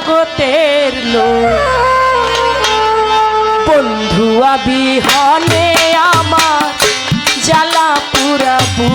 জগতের লো বন্ধু আবি হলে আমার জ্বালা পুরাবু।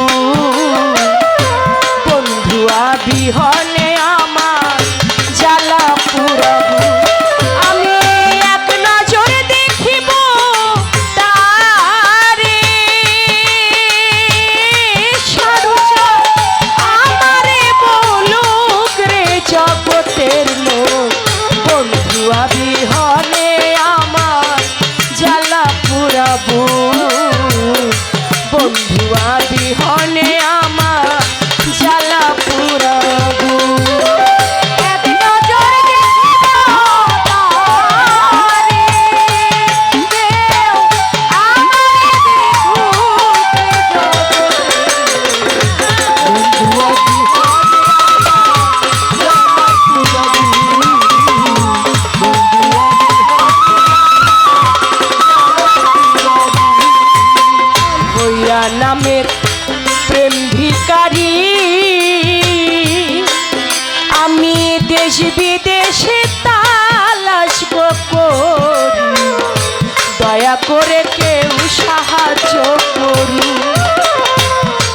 করে কেউ সাহায্য করু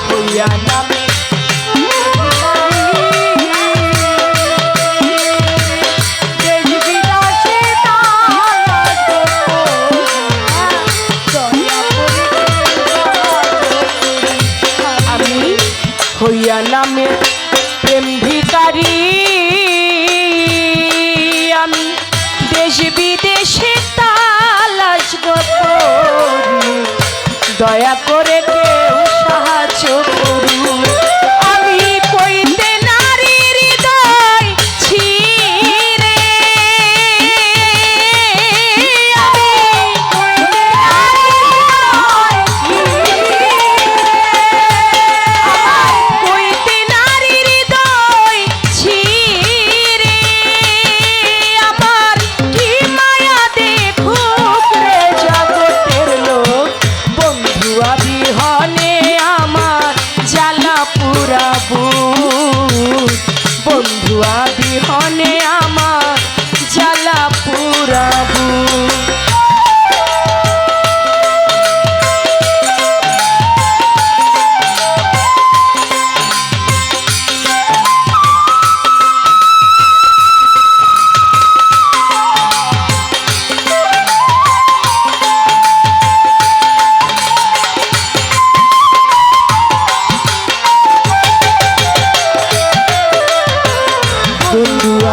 হইয়া নামে হইয়া নামে প্রেম ভিকারী দয়া করে বিহনে আমার জ্বালা পুরাবু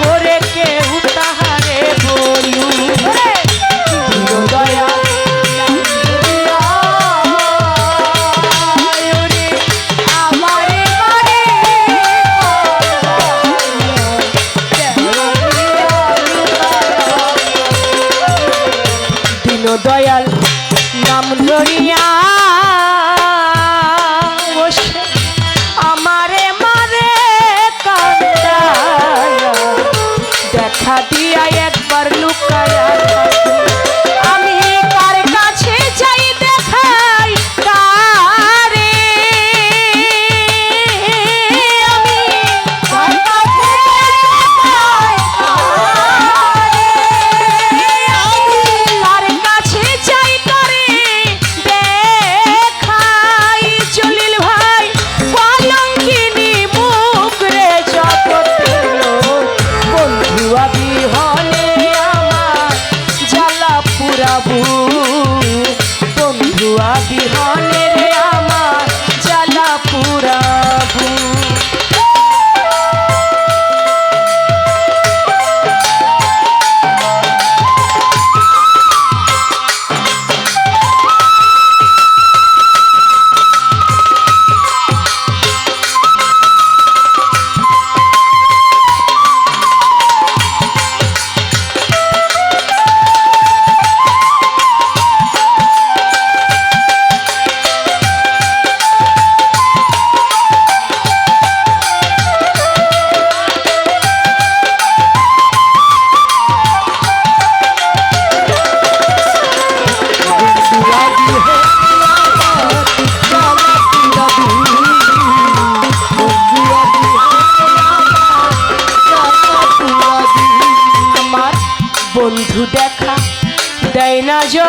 করে কেউ दिया एक बार लुकाया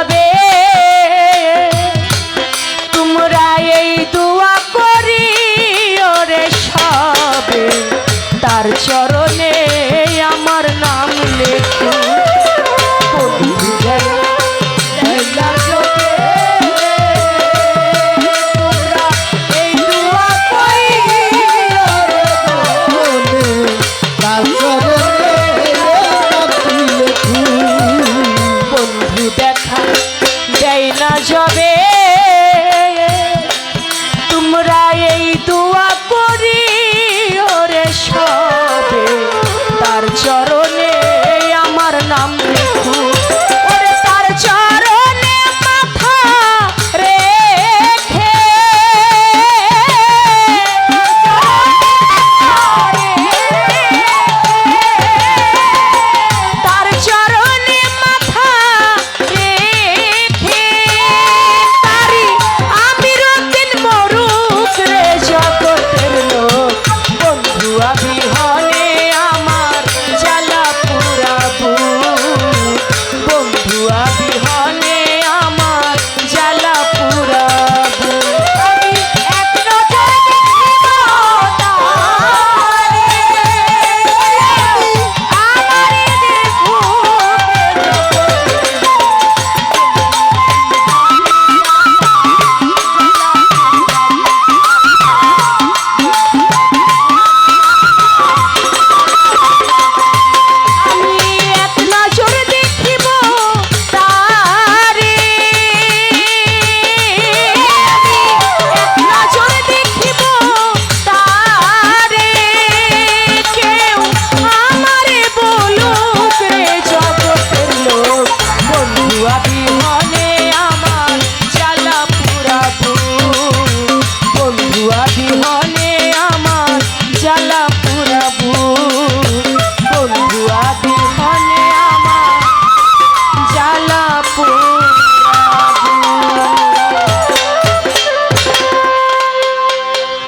হবে। তোমরা এই দোয়া করি ওরে সবে। তার চ যবে